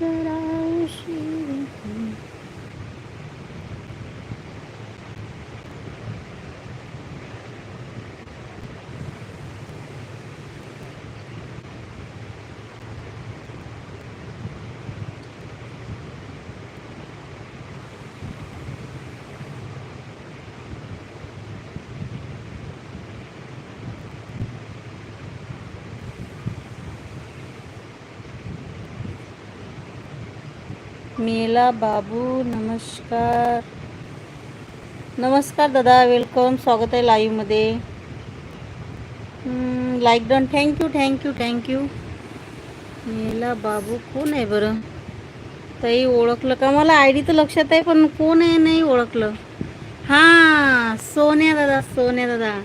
that I मेला बाबू नमस्कार. नमस्कार दादा वेलकम स्वागत आहे लाईव्हमध्ये like done thank you thank you thank you मेला बाबू कोण आहे बरं? ताई ओळखलं का? मला आय डी तर लक्षात आहे पण कोण आहे नाही ओळखलं. हां सोन्या दादा सोन्या दादा.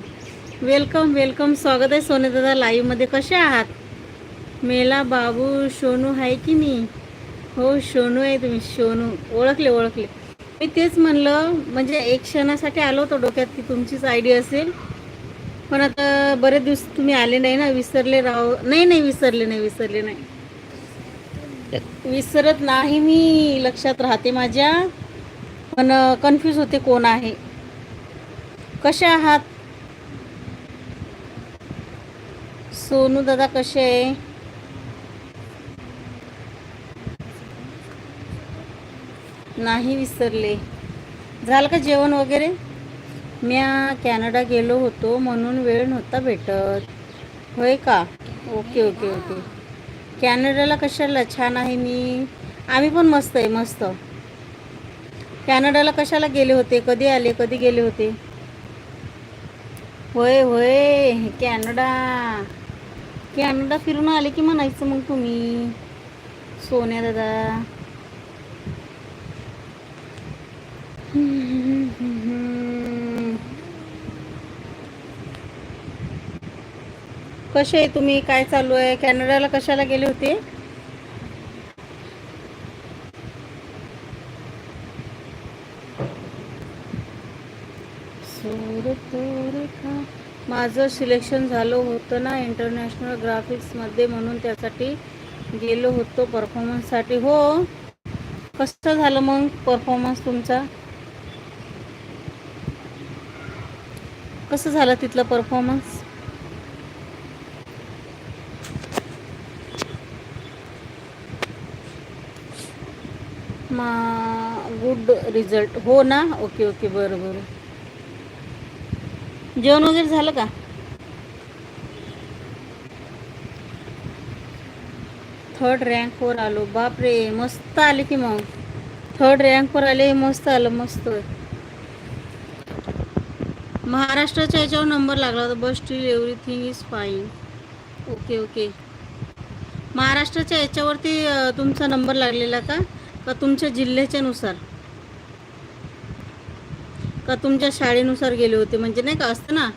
वेलकम वेलकम स्वागत आहे सोन्या दादा लाईव्हमध्ये कसे आहात? मेला बाबू सोनू आहे की नाही? हो शोनू आहे तुम्ही शोनू. ओळखले ओळखले. मी तेच म्हणलं म्हणजे एक क्षणासाठी आलो होतो डोक्यात की तुमचीच आयडी असेल. पण आता बरेच दिवस तुम्ही आले नाही ना विसरले राहो. नाही नाही विसरले नाही विसरले नाही. विसरत नाही मी लक्षात राहते माझ्या. पण कन्फ्यूज होते कोण आहे. कसे आहात? सोनू दादा कसे आहे? नाही विसरले. झालं का जेवण वगैरे? म्या कॅनडा गेलो होतो म्हणून वेळ नव्हता भेटत. होय का? Okay okay okay. कॅनडाला कशाला? छान आहे मी. आम्ही पण मस्त आहे मस्त. कॅनडाला कशाला गेले होते? कधी आले? कधी गेले होते? होय होय कॅनडा. कॅनडा फिरून आले की म्हणायचं मग तुम्ही? सोन्या दादा. कसे आहे तुम्ही? काय चालू आहे? कॅनडाला कशाला गेले होते? माझं सिलेक्शन झालं होतं ना इंटरनॅशनल ग्राफिक्समध्ये म्हणून त्यासाठी गेलो होतो परफॉर्मन्ससाठी. हो. कसं झालं मग परफॉर्मन्स तुमचा? कसं झालं तिथलं परफॉर्मन्स मा गुड रिझल्ट हो ना? ओके ओके बरं बरं. जेवण वगैरे झालं का? थर्ड रँकवर आलो. बापरे मस्त आले की मग. थर्ड रँकवर आले मस्त आलं मस्त. महाराष्ट्राच्या याच्यावर नंबर लागला होता. बस still everything is fine okay okay महाराष्ट्राच्या याच्यावरती तुमचा नंबर लागलेला का? का तुमच्या जिल्ह्याच्यानुसार? का तुमच्या शाळेनुसार गेले होते? म्हणजे नाही का असतं ना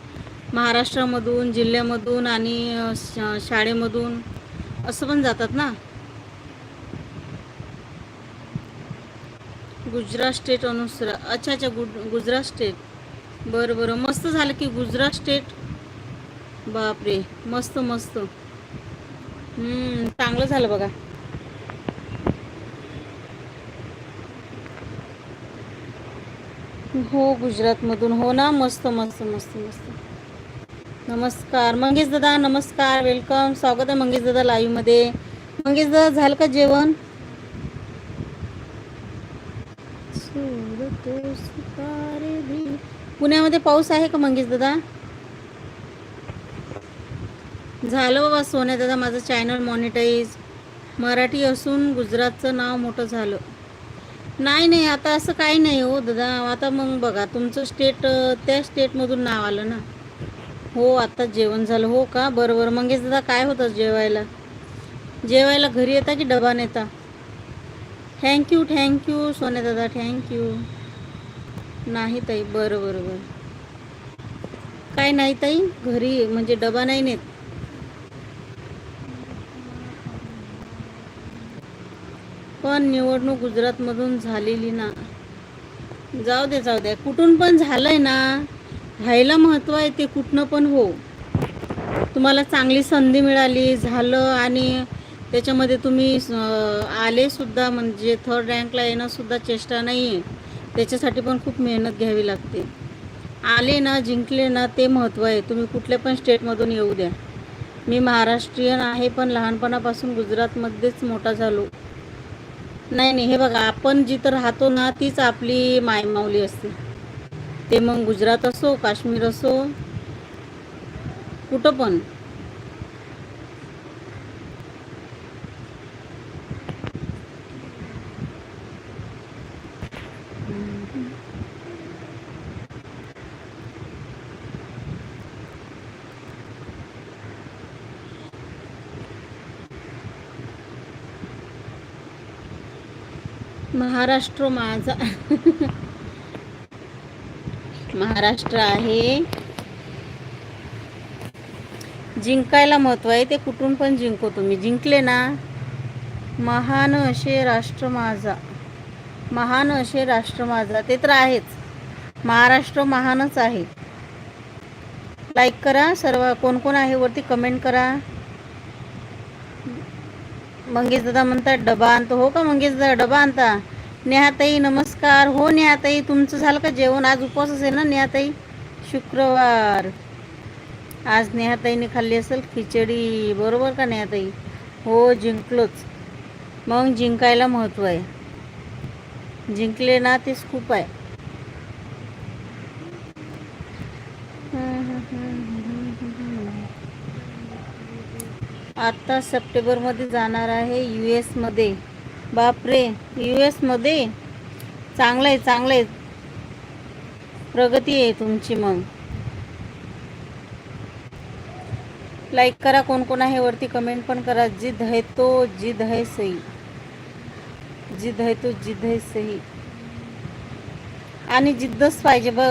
महाराष्ट्रामधून जिल्ह्यामधून आणि शा- शाळेमधून असं पण जातात ना? गुजरात स्टेट अनुसार अच्छा अच्छा गुजरात स्टेट बरं बरं. मस्त झालं की गुजरात स्टेट बापरे. मस्त मस्त. चांगलं झालं बघा. हो गुजरातमधून. हो ना? मस्त मस्त मस्त मस्त. नमस्कार. मंगेश दादा नमस्कार. वेलकम स्वागत आहे मंगेश दादा लाईव्हमध्ये मंगेश दादा झालं का जेवण? सूरत पुण्यामध्ये पाऊस आहे का मंगेश दादा? झालं बाबा सोन्या दादा माझं चॅनल मॉनिटाईज मराठी असून गुजरातचं नाव मोठं झालं. नाही नाही आता असं काही नाही हो दादा. आता मग बघा तुमचं स्टेट त्या स्टेटमधून नाव आलं ना. हो आता जेवण झालं. हो का? बरं बरं मंगेश दादा काय होतं जेवायला? जेवायला घरी येता की डबा नेता? थँक्यू थँक्यू सोन्या दादा. थँक्यू नाही ताई बरं बरं बरं. काय नाही ताई घरी म्हणजे डबा नाही नेत. पण निवडणूक गुजरातमधून झालेली ना. जाऊ दे जाऊ दे. कुठून पण झालंय ना व्हायला महत्त्व आहे ते कुठनं पण हो. तुम्हाला चांगली संधी मिळाली झालं आणि त्याच्यामध्ये तुम्ही आले सुद्धा म्हणजे थर्ड रँकला येणं सुद्धा चेष्टा नाही आहे त्याच्यासाठी पण खूप मेहनत घ्यावी लागते. आले ना जिंकले ना ते महत्त्व आहे. तुम्ही कुठल्या पण स्टेटमधून येऊ द्या. मी महाराष्ट्रीयन आहे पण लहानपणापासून गुजरातमध्येच मोठा झालो. नाही नाही हे बघा आपण जिथं राहतो ना तीच आपली मायमाऊली असते. ते मग गुजरात असो काश्मीर असो कुठं पण. महाराष्ट्र माझा. महाराष्ट्र आहे. जिंकायला महत्त्व आहे ते कुठून पण जिंको तुम्ही. जिंकले ना महान असे राष्ट्र माझा. महान असे राष्ट्र माझा. ते तर आहेच. महाराष्ट्र महानच आहे. लाईक करा सर्व कोण कोण आहे वरती कमेंट करा. मंगेश दादा म्हणतात डबा आणतो. हो का मंगेश दादा डबा आणता? नेहाताई नमस्कार. हो नेहाताई तुमचं झालं का जेवण? आज उपवास असेल ना नेहाताई? शुक्रवार. आज नेहाताईने खाल्ली असेल खिचडी. बरोबर का नेहाताई? हो जिंकलोच. मग जिंकायला महत्त्व आहे. जिंकले ना तेच खूप आहे. आता सप्टेंबरमध्ये जाणार आहे यू एसमध्ये. बापरे यू एसमध्ये? चांगलं आहे चांगलं आहे प्रगती आहे तुमची मग. लाईक करा कोण कोण आहे वरती कमेंट पण करा. जिद है तो जिद है सही. जिद है तो जिद है सही. आणि जिद्दच पाहिजे ब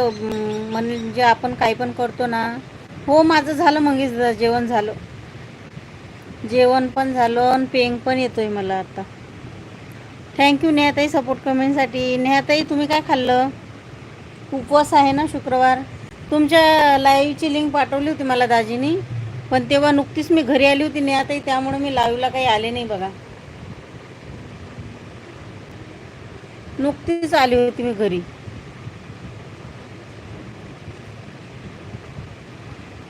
म्हणजे आपण काही पण करतो ना. हो माझं झालं मंगेश दादा जेवण झालं. जेवण पण झालं आणि पेंग पण येतोय मला आता. थँक्यू नेहाताई सपोर्ट कमेंटसाठी नेहाताई तुम्ही काय खाल्लं? उपवास आहे ना शुक्रवार. तुमच्या लाईव्हची लिंक पाठवली होती मला दाजीनी. पण तेव्हा नुकतीच मी घरी आली होती नेहाताई त्यामुळे मी लाईव्हला काही आले नाही बघा. नुकतीच आली होती मी घरी.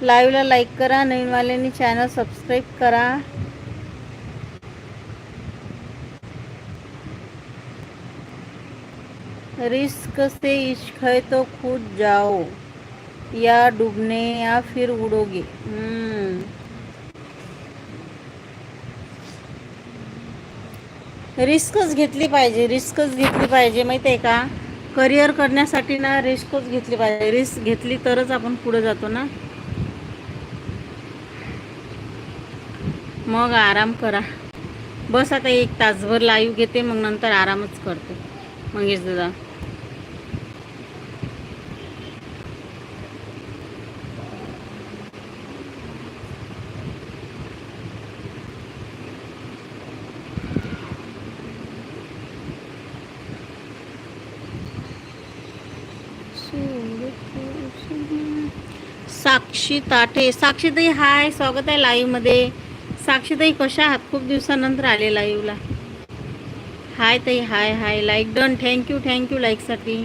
लाईव्हला लाईक करा नवीनवाल्यांनी चॅनल सबस्क्राईब करा. रिस्क से इश्क है तो खुद जाओ. या डूबने या फिर उडोगे. रिस्कच घेतली पाहिजे रिस्कच घेतली पाहिजे माहिती आहे का? करिअर करण्यासाठी ना रिस्कच घेतली पाहिजे. रिस्क घेतली तरच आपण पुढे जातो ना. मग आराम करा. बस आता एक तासभर लाईव्ह घेते मग नंतर आरामच करते. मंगेश दादा. साक्षी ताटे साक्षीताई हाय स्वागत आहे लाईव्हमध्ये. साक्षीताई कशा आहात? खूप दिवसानंतर आले लाईव्हला हाय ताई hi hi. Like done thank you thank you लाईकसाठी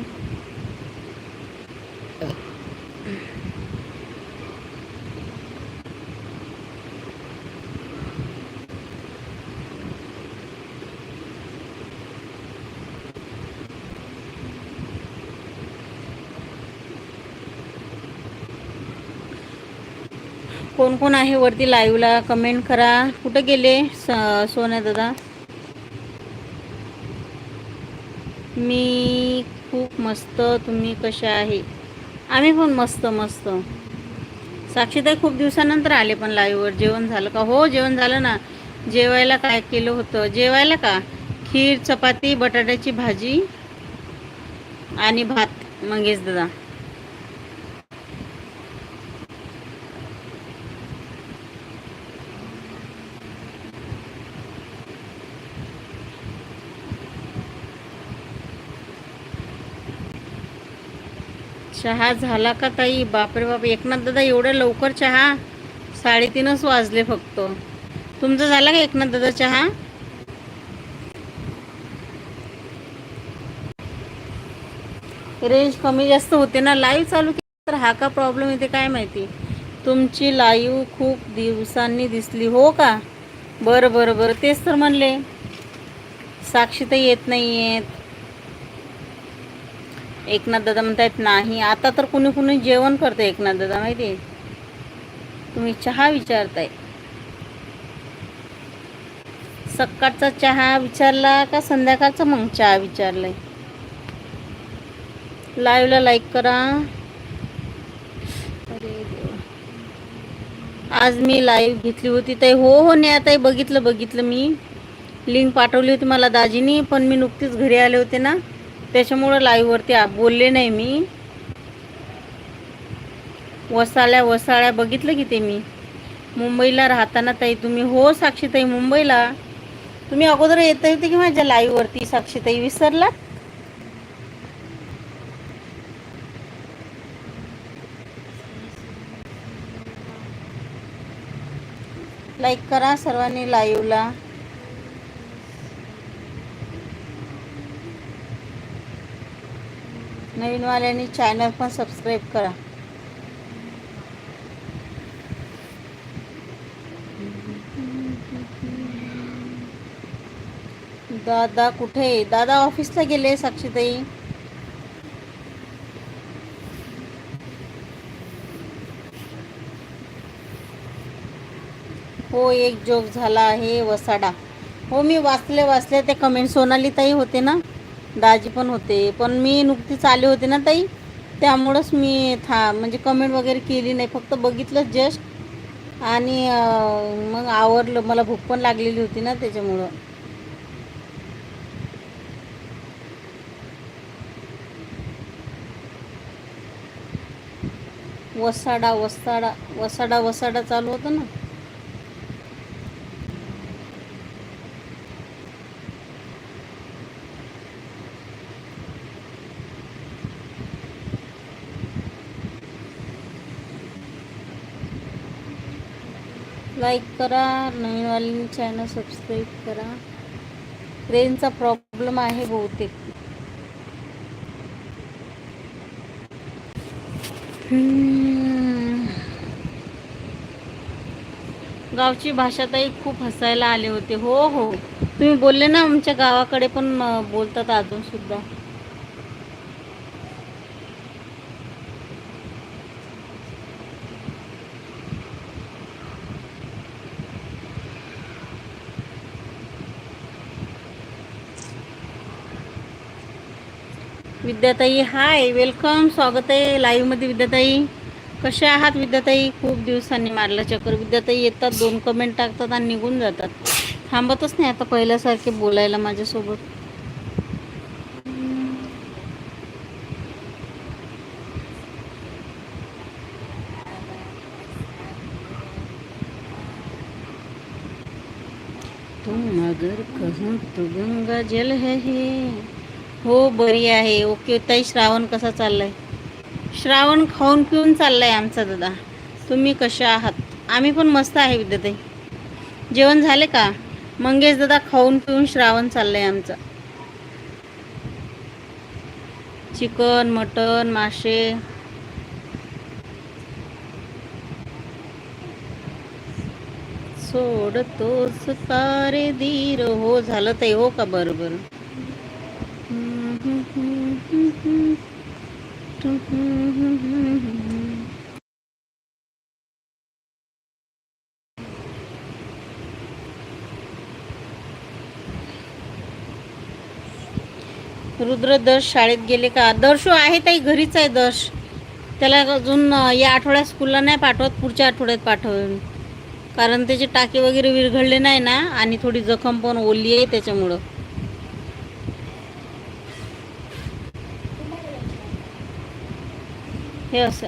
कोण कोण आहे वरती लाईव्हला कमेंट करा. कुठं गेले स- सोन्या दादा? मी खूप मस्त. तुम्ही कशा आहे? आम्ही पण मस्त मस्त. साक्षीताई खूप दिवसानंतर आले पण लाईव्हवर जेवण झालं का? हो जेवण झालं ना. जेवायला काय केलं होतं? जेवायला का? खीर चपाती बटाट्याची भाजी आणि भात. मंगेश दादा. चहा झाला का ताई? बापरे बाप एकनाथ दादा एवढ्या लवकर चहा? साडेतीनच वाजले फक्त. तुमचं झाला का एकनाथ दादा चहा? रेंज कमी जास्त होते ना. लाईव्ह चालू केली तर हा का प्रॉब्लेम येते काय माहिती? तुमची लाईव्ह खूप दिवसांनी दिसली हो का? बरं बरं बरं. तेच तर म्हणले. साक्षी तर येत नाही आहेत एकनाथ दादा म्हणतायत नाही आता तर कुणी कुणी जेवण करते एकनाथ दादा माहिती आहे? तुम्ही चहा विचारताय. सकाळचा चहा विचारला का संध्याकाळचा मग चहा विचारलाय? लाईव्हला लाईक करा. आज मी लाईव्ह घेतली होती ताई. हो हो नाही आता बघितलं बघितलं मी. लिंक पाठवली होती मला दाजीनी पण मी नुकतीच घरी आले होते ना. त्याच्यामुळं लाईव्हवरती बोलले नाही मी. वसाळ्या वसाळ्या बघितलं की ते मी. मुंबईला राहताना ताई तुम्ही हो साक्षीताई मुंबईला. तुम्ही अगोदर येत होते की माझ्या लाईव्हवरती साक्षीताई विसरला? लाईक करा सर्वांनी लाईव्हला नवीनवाल्यांनी चॅनल पण सबस्क्राईब करा. दादा कुठे? आहे? दादा ऑफिसला गेले साक्षीताई. हो एक जोक झाला आहे वसाडा. हो मी वाचले वाचले ते कमेंट सोनाली ताई होते ना? दाजी पण होते. पण मी नुकतीच आले होते ना ताई. त्यामुळंच मी था म्हणजे कमेंट वगैरे केली नाही. फक्त बघितलं जस्ट आणि मग आवरलं. मला भूक पण लागलेली होती ना त्याच्यामुळं. वसाडा वसाडा वसाडा वसाडा चालू होतं ना. लाईक करा नवीनवाली चॅनल सबस्क्राईब करा. रेंजचा प्रॉब्लेम आहे बहुतेक. गावची भाषा ताई खूप हसायला आले होते. हो हो. तुम्ही बोलले ना आमच्या गावाकडे पण बोलतात अजून सुद्धा. विद्याताई हाय वेलकम स्वागत आहे लाईव्हमध्ये विद्याताई. कशा आहात विद्याताई? खूप दिवसांनी मारला चक्कर. विद्याताई येतात दोन कमेंट टाकतात आणि निघून जातात. थांबतच नाही आता पहिल्यासारखे बोलायला माझ्यासोबत. तुम अगर कहूँ तो गंगा जल है। हो बरी आहे. ओके ताई श्रावण कसा चाललाय? श्रावण खाऊन पिऊन चाललाय आमचा दादा. तुम्ही कशा आहात? आम्ही पण मस्त आहे विद्याताई जेवण झाले का? मंगेश दादा खाऊन पिऊन श्रावण चाललंय आमचं. चिकन मटन मासे. सोडतोस कारे धीर. हो झालं ताई हो का? बरोबर रुद्र दर्श शाळेत गेले का? दर्शो आहे ताई घरीच आहे दर्श. त्याला अजून या आठवड्यात स्कूलला नाही पाठवत पुढच्या आठवड्यात पाठवेल कारण त्याचे टाके वगैरे विरघळले नाही ना आणि थोडी जखम पण ओली आहे त्याच्यामुळं. हे असं